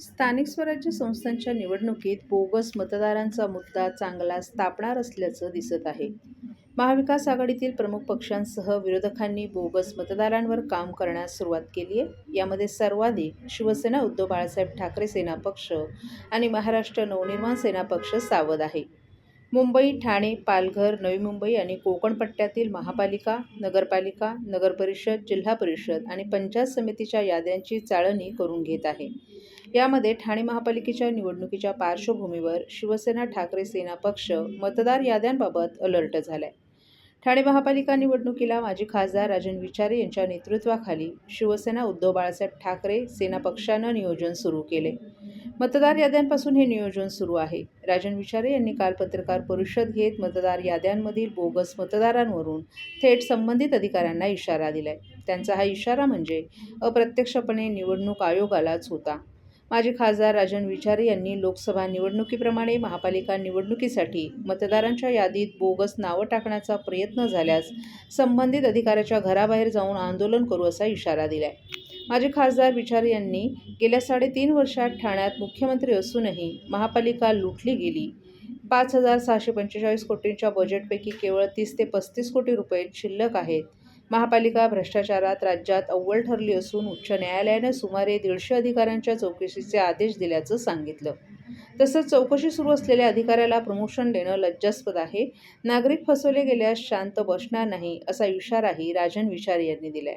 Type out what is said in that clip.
स्थानिक स्वराज्य संस्थांच्या निवडणुकीत बोगस मतदारांचा मुद्दा चांगलाच तापणार असल्याचं दिसत आहे. महाविकास आघाडीतील प्रमुख पक्षांसह विरोधकांनी बोगस मतदारांवर काम करण्यास सुरुवात केली आहे. यामध्ये सर्वाधिक शिवसेना उद्धव बाळासाहेब ठाकरे सेना पक्ष आणि महाराष्ट्र नवनिर्माण सेना पक्ष सावध आहे. मुंबई ठाणे पालघर नवी मुंबई आणि कोकण पट्ट्यातील महापालिका नगरपालिका नगरपरिषद जिल्हा परिषद आणि पंचायत समितीच्या याद्यांची चाळणी करून घेत आहे. यामध्ये ठाणे महापालिकेच्या निवडणुकीच्या पार्श्वभूमीवर शिवसेना ठाकरे सेना पक्ष मतदार याद्यांबाबत अलर्ट झालाय. ठाणे महापालिका निवडणुकीला माजी खासदार राजन विचारे यांच्या नेतृत्वाखाली शिवसेना उद्धव बाळासाहेब ठाकरे सेना पक्षानं नियोजन सुरू केले. मतदार याद्यांपासून हे नियोजन सुरू आहे. राजन विचारे यांनी काल पत्रकार परिषद घेत मतदार याद्यांमधील बोगस मतदारांवरून थेट संबंधित अधिकाऱ्यांना इशारा दिलाय. त्यांचा हा इशारा म्हणजे अप्रत्यक्षपणे निवडणूक आयोगालाच होता. माजी खासदार राजन विचारे यांनी लोकसभा निवडणुकीप्रमाणे महापालिका निवडणुकीसाठी मतदारांच्या यादीत बोगस नावं टाकण्याचा प्रयत्न झाल्यास संबंधित अधिकाऱ्याच्या घराबाहेर जाऊन आंदोलन करू असा इशारा दिलाय. माजी खासदार विचारे यांनी गेल्या साडेतीन वर्षात ठाण्यात मुख्यमंत्री असूनही महापालिका लुटली गेली. पाच हजार सहाशे पंचेचाळीस कोटींच्या बजेटपैकी केवळ तीस ते पस्तीस कोटी रुपये शिल्लक आहेत. महापालिका भ्रष्टाचारात राज्यात अव्वल ठरली असून उच्च न्यायालयानं सुमारे दीडशे अधिकाऱ्यांच्या चौकशीचे आदेश दिल्याचं सांगितलं. तसंच चौकशी सुरू असलेल्या अधिकाऱ्याला प्रमोशन देणं लज्जास्पद आहे. नागरिक फसवले गेल्यास शांत बसणार नाही असा इशाराही राजन विचारे यांनी दिलाय.